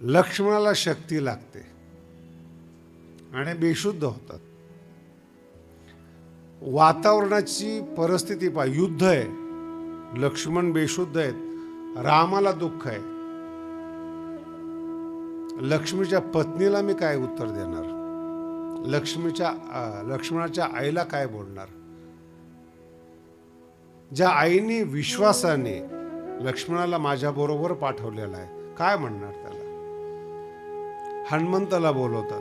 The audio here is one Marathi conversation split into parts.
लक्ष्मणाला शक्ती लागते. आणि बेशुद्ध होतात. वातावरणाची परिस्थिती पा युद्ध आहे. लक्ष्मण बेशुद्ध आहेत. रामाला दुःख आहे. लक्ष्मीच्या पत्नीला मी काय उत्तर देणार? लक्ष्मीच्या लक्ष्मणाच्या आईला काय बोलणार? ज्या आईने विश्वासाने लक्ष्मणाला माझ्याबरोबर पाठवलेला आहे काय म्हणणार त्याला? हनुमंताला बोलवतात.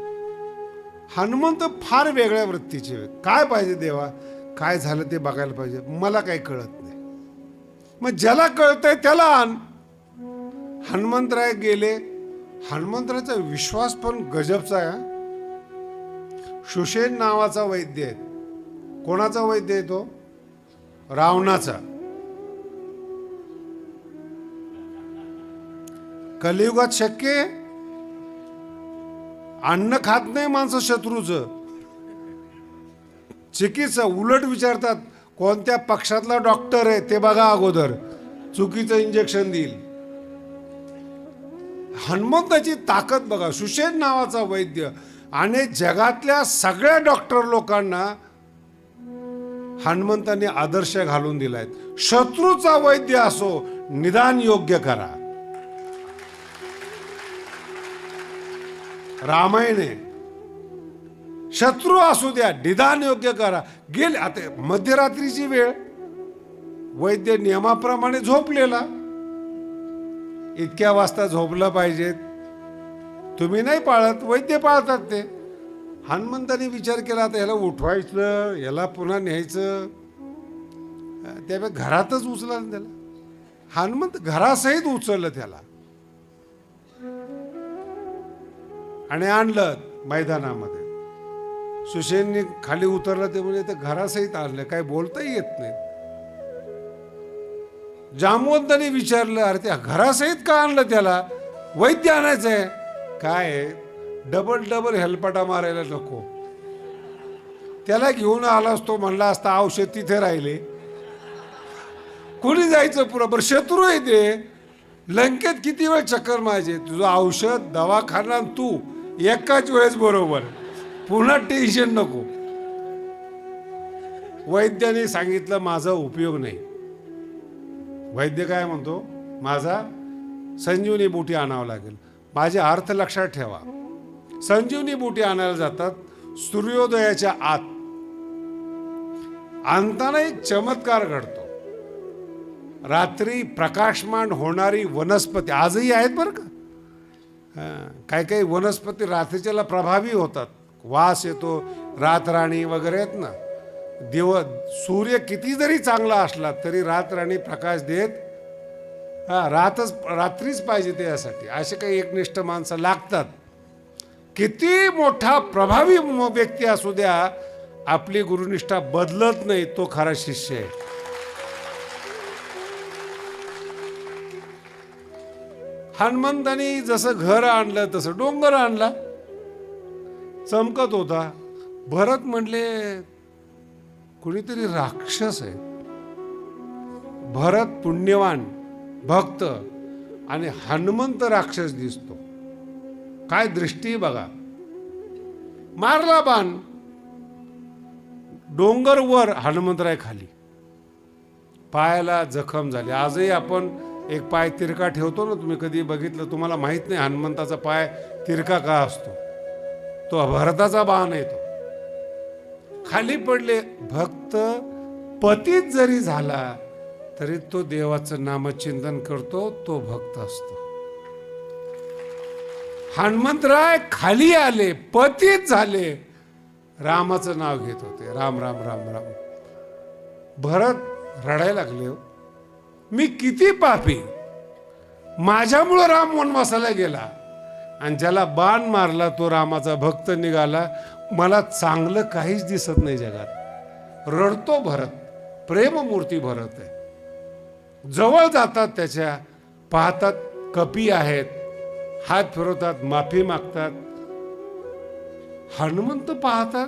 हनुमंत फार वेगळ्या वृत्तीचे काय पाहिजे देवा? काय झालं ते बघायला पाहिजे. मला काही कळत नाही. मग ज्याला कळतंय त्याला आण. हनुमंतराय गेले. हनुमंतराचा विश्वास पण गजबचा आहे सुशेन नावाचा वैद्य आहे. कोणाचा वैद्य आहे तो? रावणाचा. कलियुगात शक्य आहे? अन्न खात नाही माणसं शत्रूचं. चिकित्सा उलट विचारतात कोणत्या पक्षातला डॉक्टर आहे ते बघा अगोदर. चुकीचं इंजेक्शन देईल. हनुमंताची ताकद बघा सुशेन नावाचा वैद्य आणि जगातल्या सगळ्या डॉक्टर लोकांना हनुमंतांनी आदर्श घालून दिलायत. शत्रूचा वैद्य असो निदान योग्य करा. रामायण. आहे शत्रू असू द्या निदान योग्य करा. गेले आता मध्यरात्रीची वेळ. वैद्य नियमाप्रमाणे झोपलेला. इतक्या वाजता झोपलं पाहिजेत तुम्ही नाही पाळत वैद्य पाळतात ते. हनुमंताने विचार केला आता ह्याला उठवायचं याला पुन्हा न्यायचं. त्यामुळे घरातच उचला ना त्याला. हनुमंत घरासहित उचललं त्याला. आणि आणलं मैदानामध्ये. सुशेननी खाली उतरलं ते म्हणजे ते घरासहित आणलं काही बोलताही येत नाही. जामवंताने विचारलं अरे त्या घरासहित का आणलं त्याला? वैद्य आणायचंय. काय आहे? डबल डबल हेलपाटा मारायला नको. त्याला घेऊन आला असतो म्हणला असता औषध तिथे राहिले. कोणी जायचं पुढं? बरं शत्रू आहे ते. लंकेत किती वेळ चक्कर मारायचे? तुझं औषध दवाखाना आणि तू. एकाच वेळेस बरोबर. पुन्हा टेन्शन नको. वैद्याने सांगितलं माझा उपयोग नाही. वैद्य काय म्हणतो? माझा संजीवनी बुटी आणावं लागेल. माझे अर्थ लक्षात ठेवा. संजीवनी बुटी आणायला जातात सूर्योदयाच्या आत. आणताना एक चमत्कार घडतो. रात्री प्रकाशमान होणारी वनस्पती आजही आहेत बरं का? काही काही वनस्पती रात्रीच्याला प्रभावी होतात. वास येतो रातराणी वगैरे आहेत ना. दिव सूर्य किती जरी चांगला असला तरी रातराणी प्रकाश देत हा रातच रात्रीच पाहिजे त्यासाठी असे काही एकनिष्ठ माणसं लागतात. किती मोठा प्रभावी व्यक्ती असू द्या आपली गुरुनिष्ठा बदलत नाही तो खरा शिष्य आहे. हनुमंतानी जसं घर आणलं तसं डोंगर आणला. चमकत होता. भरत म्हणले कुणीतरी राक्षस आहे. भरत पुण्यवान भक्त आणि हनुमंत राक्षस दिसतो. काय दृष्टी बघा. मारला बाण. डोंगर वर हनुमंतराय खाली. पायाला जखम झाली. आजही आपण एक पाय तिरका ठेवतो ना तुम्ही कधी बघितलं तुम्हाला माहीत नाही हनुमंताचा पाय तिरका का असतो. तो भरताचा बाण येतो खाली पडले भक्त पतीत जरी झाला तरी तो देवाचं नामचिंतन करतो तो भक्त असतो. हनुमंतराय खाली आले पतीत झाले रामाचं नाव घेत होते. राम राम राम राम. भरत रडायला लागले हो. मी किती पापी. माझ्यामुळं राम वनवासाला गेला. आणि ज्याला बाण मारला तो रामाचा भक्त निघाला. मला चांगलं काहीच दिसत नाही जगात. रडतो भरत प्रेममूर्ती भरत आहे. जवळ जातात त्याच्या पाहतात कपी आहेत. हात फिरवतात माफी मागतात. हनुमंत पाहतात.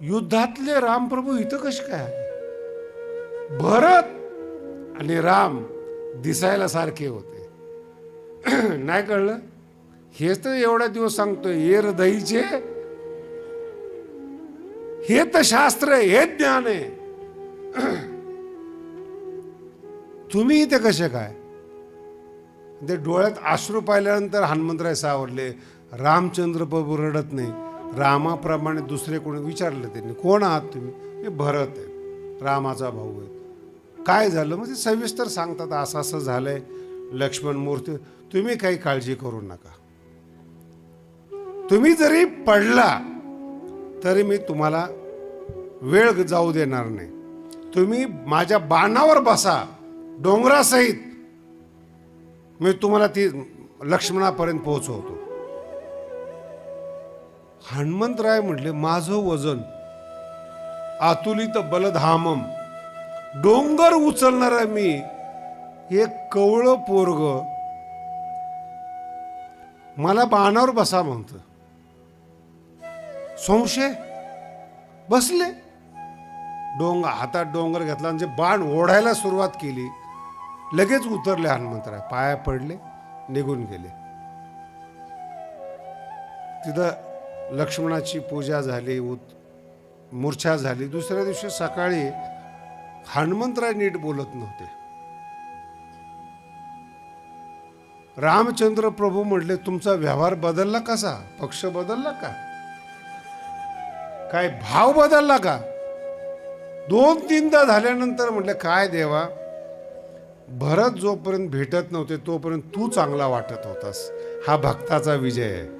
युद्धातले रामप्रभू इथं कसे काय? भरत आणि राम दिसायला सारखे होते. नाही कळलं? हेच तर एवढा दिवस सांगतोय. हे हृदयीचे हे तर शास्त्र आहे हे ज्ञान आहे. तुम्ही इथे कसे काय? ते डोळ्यात आश्रू पाहिल्यानंतर हनुमंतराय सावरले. रामचंद्र प्रभू रडत नाही. रामाप्रमाणे दुसरे कोणी विचारलं त्यांनी. कोण आहात तुम्ही? मी भरत आहे रामाचा भाऊ आहे काय झालं? म्हणजे सविस्तर सांगतात असं असं झालंय. लक्ष्मण मूर्ती तुम्ही काही काळजी करू नका. तुम्ही जरी पडला तरी मी तुम्हाला वेळ जाऊ देणार नाही. तुम्ही माझ्या बाणावर बसा डोंगरासहित. मी तुम्हाला ती लक्ष्मणापर्यंत पोहोचवतो. हनुमंतराय म्हटले माझं वजन आतुलित बलधामम डोंगर उचलणारा मी. एक कवळं पोरग. मला बाणावर बसा म्हणतं. संशय बसले. डोंगर हातात डोंगर घेतला म्हणजे बाण ओढायला सुरुवात केली लगेच उतरले हनुमंतराय. पाया पडले निघून गेले. तिथं लक्ष्मणाची पूजा झाली उत मूर्छा झाली. दुसऱ्या दिवशी सकाळी हनुमंतराय नीट बोलत नव्हते. रामचंद्र प्रभू म्हटले तुमचा व्यवहार बदलला कसा पक्ष बदलला का? काय भाव बदलला का? दोन तीनदा झाल्यानंतर म्हटलं काय देवा भरत जोपर्यंत भेटत नव्हते तोपर्यंत तू चांगला वाटत होतास. हा भक्ताचा विजय आहे.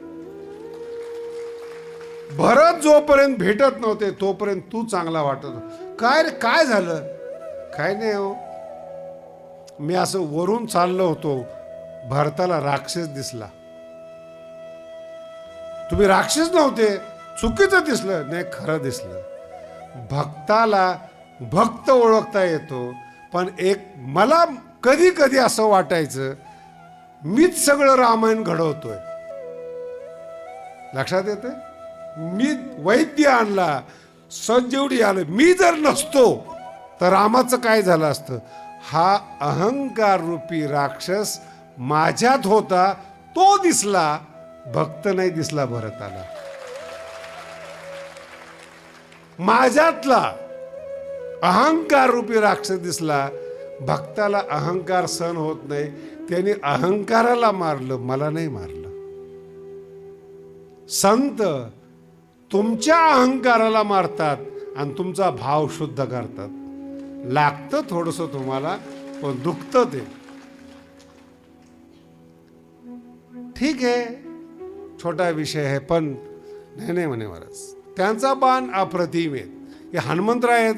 भरत जोपर्यंत भेटत नव्हते तोपर्यंत तू चांगला वाटत काय रे काय झालं? काय नाही हो. मी असं वरून चाललो होतो. भरताला राक्षस दिसला. तुम्ही राक्षस नव्हते चुकीचं दिसलं. नाही खरं दिसलं. भक्ताला भक्त ओळखता येतो पण एक मला कधी कधी असं वाटायचं मीच सगळं रामायण घडवतोय. लक्षात येतंय? मी वैद्य आणला. सजेवडी आलं मी जर नसतो तर रामाचं काय झालं असतं? हा अहंकार रूपी राक्षस माझ्यात होता तो दिसला भक्त नाही दिसला भरताला. माझ्यातला अहंकार रूपी राक्षस दिसला भक्ताला अहंकार सहन होत नाही. त्यांनी अहंकाराला मारलं मला नाही मारलं. संत तुमच्या अहंकाराला मारतात आणि तुमचा भाव शुद्ध करतात. लागतं थोडंसं तुम्हाला पण दुखतं ते. ठीक आहे. छोटा विषय आहे पण नाही नाही म्हणे महाराज. त्यांचा बाण अप्रतिम आहे. हे हनुमंतराय आहेत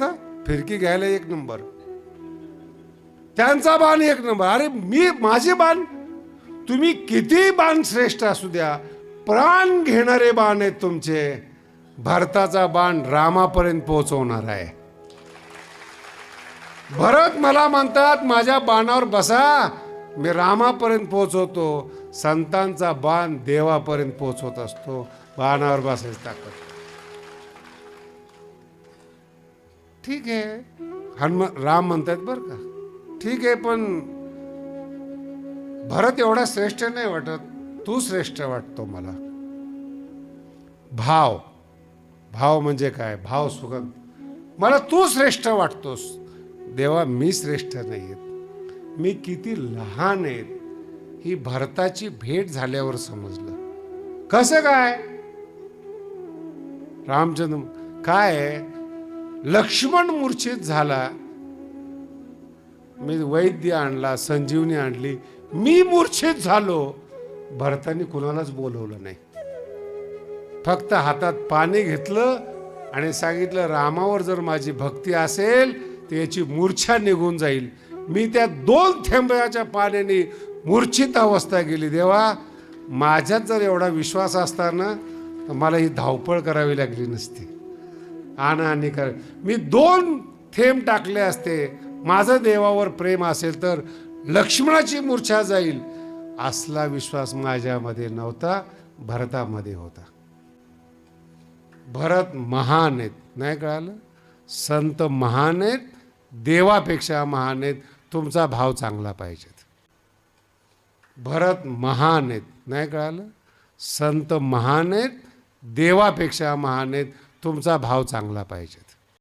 फिरकी घ्यायला एक नंबर. त्यांचा बाण एक नंबर. अरे मी माझे बाण? तुम्ही किती बाण श्रेष्ठ असू द्या. प्राण घेणारे बाण आहेत तुमचे. भारताचा बाण रामापर्यंत पोहोचवणार आहे. भरत मला म्हणतात माझ्या बाणावर बसा. मी रामापर्यंत पोहोचवतो. संतांचा बाण देवापर्यंत पोहोचवत असतो. बाणावर बसायची ताकद. ठीक आहे. हनुम राम म्हणतात बरं का. ठीक आहे पण भरत एवढा श्रेष्ठ नाही वाटत. तू श्रेष्ठ वाटतो मला. भाव. भाव म्हणजे काय? भाव सुगंध. मला तू श्रेष्ठ वाटतोस. देवा मी श्रेष्ठ नाही आहेत मी किती लहान आहेत ही भरताची भेट झाल्यावर समजलं. कसं काय? रामचंद्र काय? आहे? लक्ष्मण मूर्छित झाला. मी वैद्य आणला संजीवनी आणली. मी मूर्छित झालो. भरतानी कुणालाच बोलवलं नाही. फक्त हातात पाणी घेतलं आणि सांगितलं रामावर जर माझी भक्ती असेल तर याची मूर्छा निघून जाईल. मी त्या दोन थेंबाच्या पाण्याने मूर्छित अवस्था गेली. देवा माझ्यात जर एवढा विश्वास असताना तर मला ही धावपळ करावी लागली नसती. आणि कर. मी दोन थेंब टाकले असते. माझं देवावर प्रेम असेल तर लक्ष्मणाची मूर्छा जाईल असला विश्वास माझ्यामध्ये नव्हता भरतामध्ये होता. भरत महान आहेत. नाही कळालं? संत महान आहेत देवापेक्षा महान आहेत तुमचा भाव चांगला पाहिजेत भरत महान आहेत. नाही कळालं? संत महान आहेत देवापेक्षा महान आहेत तुमचा भाव चांगला पाहिजेत